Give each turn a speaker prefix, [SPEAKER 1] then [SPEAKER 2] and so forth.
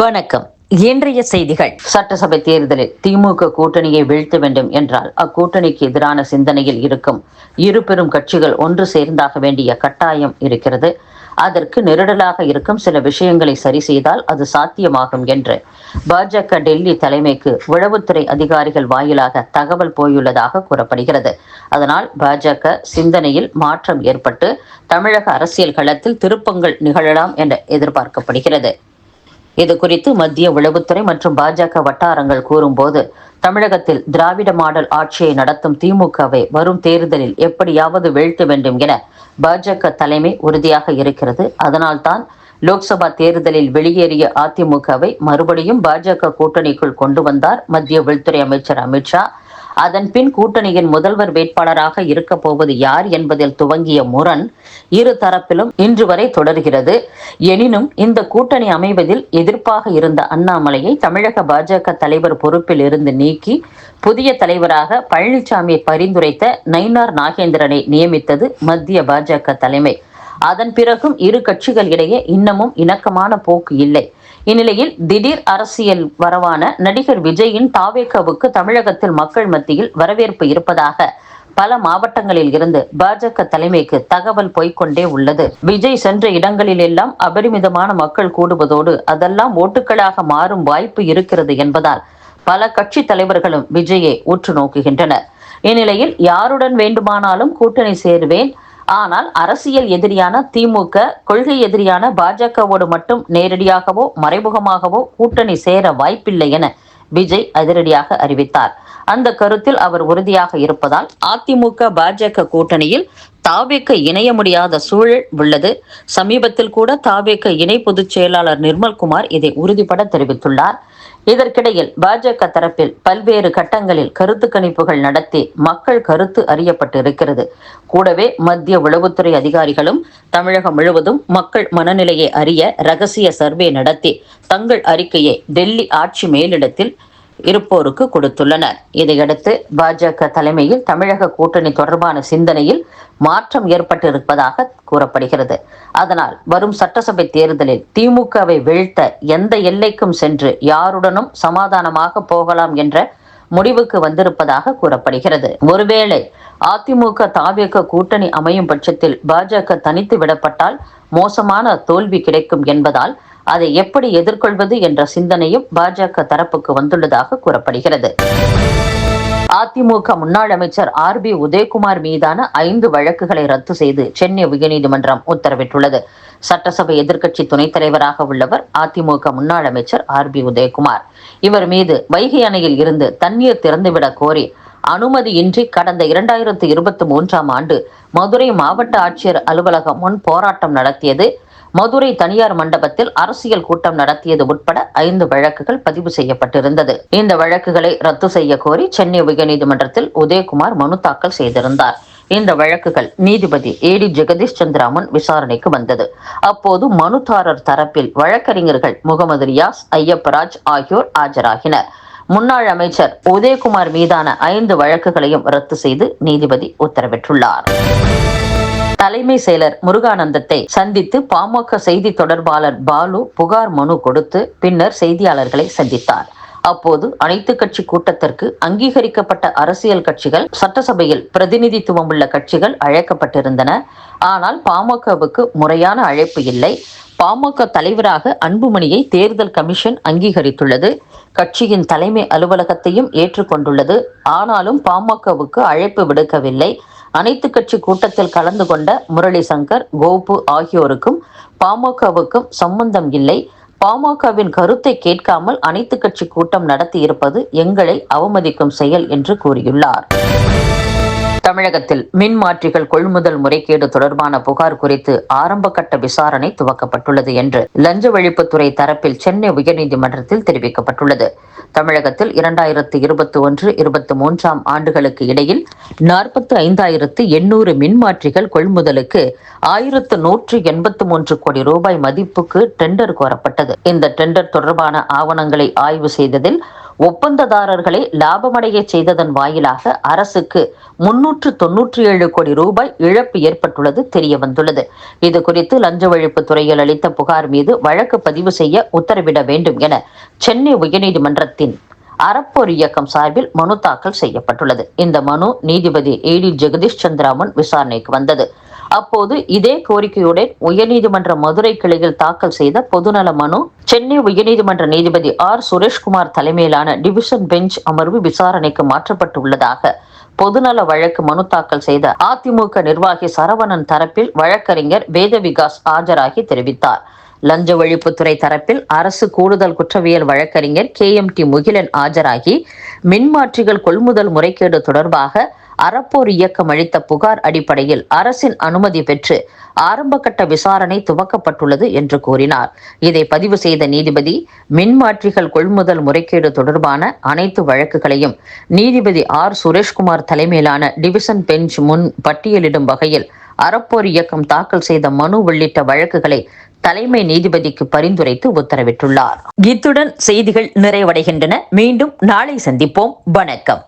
[SPEAKER 1] வணக்கம். இன்றைய செய்திகள். சட்டசபை தேர்தலில் திமுக கூட்டணியை வீழ்த்த வேண்டும் என்றால் அக்கூட்டணிக்கு எதிரான சிந்தனையில் இருக்கும் இரு பெரும் கட்சிகள் ஒன்று சேர்ந்தாக வேண்டிய கட்டாயம் இருக்கிறது. அதற்கு நெருடலாக இருக்கும் சில விஷயங்களை சரி செய்தால் அது சாத்தியமாகும் என்று பாஜக டெல்லி தலைமைக்கு உளவுத்துறை அதிகாரிகள் வாயிலாக தகவல் போயுள்ளதாக கூறப்படுகிறது. அதனால் பாஜக சிந்தனையில் மாற்றம் ஏற்பட்டு தமிழக அரசியல் களத்தில் திருப்பங்கள் நிகழலாம் என எதிர்பார்க்கப்படுகிறது. இது குறித்து மத்திய உளவுத்துறை மற்றும் பாஜக வட்டாரங்கள் கூறும்போது தமிழகத்தில் திராவிட மாடல் ஆட்சியை நடத்தும் திமுகவை வரும் தேர்தலில் எப்படியாவது வீழ்த்த வேண்டும் என பாஜக தலைமை உறுதியாக இருக்கிறது. அதனால்தான் லோக்சபா தேர்தலில் வெளியேறிய அதிமுகவை மறுபடியும் பாஜக கூட்டணிக்குள் கொண்டு வந்தார் மத்திய உள்துறை அமைச்சர் அமித்ஷா. அதன் பின் கூட்டணியின் முதல்வர் வேட்பாளராக இருக்க போவது யார் என்பதில் துவங்கிய முரண் இரு தரப்பிலும் இன்று வரை தொடர்கிறது. எனினும் இந்த கூட்டணி அமைவதில் எதிர்ப்பாக இருந்த அண்ணாமலையை தமிழக பாஜக தலைவர் பொறுப்பில் இருந்து நீக்கி புதிய தலைவராக பழனிசாமியை பரிந்துரைத்த நயினார் நாகேந்திரனை நியமித்தது மத்திய பாஜக தலைமை. அதன் பிறகும் இரு கட்சிகள் இடையே இன்னமும் இணக்கமான போக்கு இல்லை. இந்நிலையில் திடீர் அரசியல் வரவான நடிகர் விஜயின் தாவேக்காவுக்கு தமிழகத்தில் மக்கள் மத்தியில் வரவேற்பு இருப்பதாக பல மாவட்டங்களில் இருந்து பாஜக தலைமைக்கு தகவல் போய்கொண்டே உள்ளது. விஜய் சென்ற இடங்களில் எல்லாம் அபரிமிதமான மக்கள் கூடுவதோடு அதெல்லாம் ஓட்டுகளாக மாறும் வாய்ப்பு இருக்கிறது என்பதால் பல கட்சி தலைவர்களும் விஜயை உற்று நோக்குகின்றனர். இந்நிலையில் யாருடன் வேண்டுமானாலும் கூட்டணி சேருவேன் ஆனால் அரசியல் எதிரியான திமுக கொள்கை எதிரியான பாஜகவோடு மட்டும் நேரடியாகவோ மறைமுகமாகவோ கூட்டணி சேர வாய்ப்பில்லை என விஜய் அதிரடியாக அறிவித்தார். அந்த கருத்தில் அவர் உறுதியாக இருப்பதால் அதிமுக பாஜக கூட்டணியில் தாவேக்க இணைய முடியாத சூழல் உள்ளது. சமீபத்தில் கூட தாவேக்க இணை பொதுச் செயலாளர் நிர்மல்குமார் இதை உறுதிபட தெரிவித்துள்ளார். இதற்கிடையில் பாஜக தரப்பில் பல்வேறு கட்டங்களில் கருத்து கணிப்புகள் நடத்தி மக்கள் கருத்து அறியப்பட்டிருக்கிறது. கூடவே மத்திய உளவுத்துறை அதிகாரிகளும் தமிழகம் முழுவதும் மக்கள் மனநிலையை அறிய ரகசிய சர்வே நடத்தி தங்கள் அறிக்கையை டெல்லி ஆட்சி மேலிடத்தில் இருப்போருக்கு கொடுத்துள்ளனர். இதையடுத்து பாஜக தலைமையில் தமிழக கூட்டணி தொடர்பான சிந்தனையில் மாற்றம் ஏற்பட்டிருப்பதாக கூறப்படுகிறது. அதனால் வரும் சட்டசபை தேர்தலில் திமுகவை வீழ்த்த எந்த எல்லைக்கும் சென்று யாருடனும் சமாதானமாக போகலாம் என்ற முடிவுக்கு வந்திருப்பதாக கூறப்படுகிறது. ஒருவேளை அதிமுக தாவியக்க கூட்டணி அமையும் பட்சத்தில் பாஜக தனித்து விடப்பட்டால் மோசமான தோல்வி கிடைக்கும் என்பதால் அதை எப்படி எதிர்கொள்வது என்ற சிந்தனையும் பாஜக தரப்புக்கு வந்துள்ளதாக கூறப்படுகிறது. அதிமுக முன்னாள் அமைச்சர் ஆர் பி உதயகுமார் மீதான ஐந்து வழக்குகளை ரத்து செய்து சென்னை உயர்நீதிமன்றம் உத்தரவிட்டுள்ளது. சட்டசபை எதிர்க்கட்சி துணைத் தலைவராக உள்ளவர் அதிமுக முன்னாள் அமைச்சர் ஆர் பி உதயகுமார். இவர் மீது வைகை அணையில் இருந்து தண்ணீர் திறந்துவிடக் கோரி அனுமதியின்றி கடந்த இரண்டாயிரத்து இருபத்தி மூன்றாம் ஆண்டு மதுரை மாவட்ட ஆட்சியர் அலுவலகம் முன் போராட்டம் நடத்தியது. மதுரை தனியார் மண்டபத்தில் அரசியல் கூட்டம் நடத்தியது உட்பட ஐந்து வழக்குகள் பதிவு செய்யப்பட்டிருந்தது. இந்த வழக்குகளை ரத்து செய்ய கோரி சென்னை உயர்நீதிமன்றத்தில் உதயகுமார் மனு தாக்கல் செய்திருந்தார். இந்த வழக்குகள் நீதிபதி ஏடி ஜெகதீஷ் சந்திரா முன் விசாரணைக்கு வந்தது. அப்போது மனுதாரர் தரப்பில் வழக்கறிஞர்கள் முகமது ரியாஸ் ஐயப்பராஜ் ஆகியோர் ஆஜராகினர். முன்னாள் அமைச்சர் உதயகுமார் மீதான ஐந்து வழக்குகளையும் ரத்து செய்து நீதிபதி உத்தரவிட்டுள்ளார். தலைமை செயலர் முருகானந்தத்தை சந்தித்து பாமக செய்தி தொடர்பாளர் பாலு புகார் மனு கொடுத்து பின்னர் செய்தியாளர்களை சந்தித்தார். அப்போது அனைத்து கட்சி கூட்டத்திற்கு அங்கீகரிக்கப்பட்ட அரசியல் கட்சிகள் சட்டசபையில் பிரதிநிதித்துவம் உள்ள கட்சிகள் அழைக்கப்பட்டிருந்தன. ஆனால் பாமகவுக்கு முறையான அழைப்பு இல்லை. பாமக தலைவராக அன்புமணியை தேர்தல் கமிஷன் அங்கீகரித்துள்ளது. கட்சியின் தலைமை அலுவலகத்தையும் ஏற்றுக்கொண்டுள்ளது. ஆனாலும் பாமகவுக்கு அழைப்பு விடுக்கவில்லை. அனைத்து கட்சி கூட்டத்தில் கலந்து கொண்ட முரளி சங்கர் கோபு ஆகியோருக்கும் பாமகவுக்கும் சம்பந்தம் இல்லை. பாமகவின் கருத்தை கேட்காமல் அனைத்து கட்சி கூட்டம் நடத்தி இருப்பது எங்களை அவமதிக்கும் செயல் என்று கூறியுள்ளார். தமிழகத்தில் மின் மாற்றிகள் கொள்முதல் முறைகேடு தொடர்பான புகார் குறித்து ஆரம்ப கட்ட விசாரணை துவக்கப்பட்டுள்ளது என்று லஞ்ச ஒழிப்புத்துறை தரப்பில் சென்னை உயர்நீதிமன்றத்தில் தெரிவிக்கப்பட்டுள்ளது. தமிழகத்தில் இரண்டாயிரத்து இருபத்தி ஒன்று இருபத்தி மூன்றாம் ஆண்டுகளுக்கு இடையில் நாற்பத்தி ஐந்தாயிரத்து எண்ணூறு மின்மாற்றிகள் கொள்முதலுக்கு ஆயிரத்து நூற்று எண்பத்து மூன்று கோடி ரூபாய் மதிப்புக்கு டெண்டர் கோரப்பட்டது. இந்த டெண்டர் தொடர்பான ஆவணங்களை ஆய்வு செய்ததில் ஒப்பந்ததாரர்களை லாபமடைய செய்ததன் வாயிலாக அரசுக்கு முன்னூற்று தொன்னூற்றி ஏழு கோடி ரூபாய் இழப்பு ஏற்பட்டுள்ளது தெரிய வந்துள்ளது இது குறித்து லஞ்ச ஒழிப்பு துறையில் அளித்த புகார் மீது வழக்கு பதிவு செய்ய உத்தரவிட வேண்டும் என சென்னை உயர்நீதிமன்றத்தின் அறப்போர் இயக்கம் சார்பில் மனு தாக்கல் செய்யப்பட்டுள்ளது. இந்த மனு நீதிபதி ஏ டி ஜெகதீஷ் சந்திராமன் விசாரணைக்கு வந்தது. அப்போது இதே கோரிக்கையுடன் உயர்நீதிமன்ற மதுரை கிளையில் தாக்கல் செய்த பொதுநல மனு சென்னை உயர்நீதிமன்ற நீதிபதி ஆர். சுரேஷ்குமார் தலைமையிலான டிவிஷன் பெஞ்ச் அமர்வு விசாரணைக்கு மாற்றப்பட்டுள்ளதாக பொதுநல வழக்கு மனு தாக்கல் செய்த அதிமுக நிர்வாகி சரவணன் தரப்பில் வழக்கறிஞர் வேத விகாஸ் ஆஜராகி தெரிவித்தார். லஞ்ச ஒழிப்புத்துறை தரப்பில் அரசு கூடுதல் குற்றவியல் வழக்கறிஞர் கே. எம். டி. முகிலன் ஆஜராகி மின்மாற்றிகள் கொள்முதல் முறைகேடு தொடர்பாக அறப்போர் இயக்கம் அளித்த புகார் அடிப்படையில் அரசின் அனுமதி பெற்று ஆரம்பகட்ட விசாரணை துவக்கப்பட்டுள்ளது என்று கூறினார். இதை பதிவு செய்த நீதிபதி மின்மாற்றிகள் கொள்முதல் முறைகேடு தொடர்பான அனைத்து வழக்குகளையும் நீதிபதி ஆர். சுரேஷ்குமார் தலைமையிலான டிவிஷன் பெஞ்ச் முன் பட்டியலிடும் வகையில் அறப்போர் இயக்கம் தாக்கல் செய்த மனு உள்ளிட்ட வழக்குகளை தலைமை நீதிபதிக்கு பரிந்துரைத்து உத்தரவிட்டுள்ளார். இத்துடன் செய்திகள் நிறைவடைகின்றன. மீண்டும் நாளை சந்திப்போம். வணக்கம்.